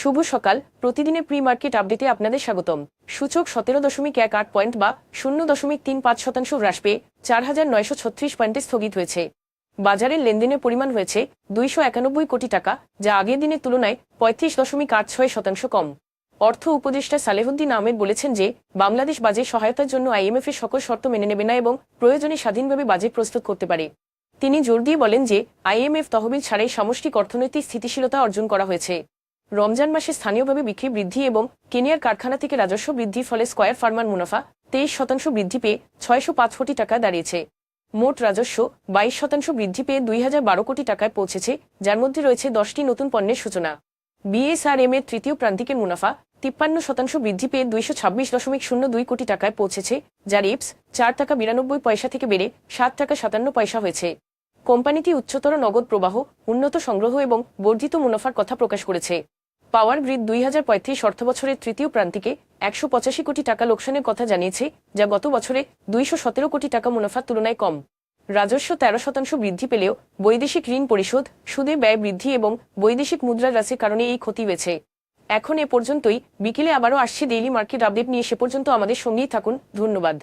শুভ সকাল। প্রতিদিনের pre market আপডেটে আপনাদের স্বাগতম। সূচক সতেরো দশমিক এক আট পয়েন্ট বা শূন্য দশমিক তিন পাঁচ শতাংশ হ্রাস পেয়ে চার হাজার নয়শো ছত্রিশ পয়েন্টে স্থগিত হয়েছে। বাজারের লেনদেনের পরিমাণ হয়েছে দুইশো একানব্বই কোটি টাকা, যা আগের দিনের তুলনায় পঁয়ত্রিশ দশমিক আট ছয় শতাংশ কম। অর্থ উপদেষ্টা সালেহুদ্দিন আহমেদ বলেছেন যে, বাংলাদেশ বাজেট সহায়তার জন্য আইএমএফ এর সকল শর্ত মেনে নেবে না এবং প্রয়োজনে স্বাধীনভাবে বাজেট প্রস্তুত করতে পারে। তিনি জোর দিয়ে বলেন যে, আইএমএফ তহবিল ছাড়াই সামষ্টিক অর্থনৈতিক স্থিতিশীলতা অর্জন করা হয়েছে। রমজান মাসে স্থানীয়ভাবে বিক্রি বৃদ্ধি এবং কেনিয়ার কারখানা থেকে রাজস্ব বৃদ্ধির ফলে স্কয়ার ফার্মার মুনাফা তেইশ শতাংশ বৃদ্ধি পেয়ে ছয়শো পাঁচ কোটি টাকা দাঁড়িয়েছে। মোট রাজস্ব বাইশ শতাংশ বৃদ্ধি পেয়ে দুই হাজার বারো কোটি টাকায় পৌঁছেছে, যার মধ্যে রয়েছে দশটি নতুন পণ্যের সূচনা। বিএসআরএম এর তৃতীয় প্রান্তিকের মুনাফা তিপ্পান্ন শতাংশ বৃদ্ধি পেয়ে দুইশো ছাব্বিশ দশমিক শূন্য দুই কোটি টাকায় পৌঁছেছে, যার ইপস চার টাকা বিরানব্বই পয়সা থেকে বেড়ে সাত টাকা সাতান্ন পয়সা হয়েছে। কোম্পানিটি উচ্চতর নগদ প্রবাহ, উন্নত সংগ্রহ এবং বর্ধিত মুনাফার কথা প্রকাশ করেছে। পাওয়ার গ্রিড দুই হাজার পঁয়ত্রিশ অর্থবছরের তৃতীয় প্রান্তিকে একশো পঁচাশি কোটি টাকা লোকসানের কথা জানিয়েছে, যা গত বছরে দুইশো সতেরো কোটি টাকা মুনাফার তুলনায় কম। রাজস্ব তেরো শতাংশ বৃদ্ধি পেলেও বৈদেশিক ঋণ পরিশোধ, সুদে ব্যয় বৃদ্ধি এবং বৈদেশিক মুদ্রা হ্রাসের কারণে এই ক্ষতি হয়েছে এখন এ পর্যন্তই, বিকেলে আবারও আসছে ডেইলি মার্কেট আপডেট নিয়ে, সে পর্যন্ত আমাদের সঙ্গেই থাকুন, ধন্যবাদ।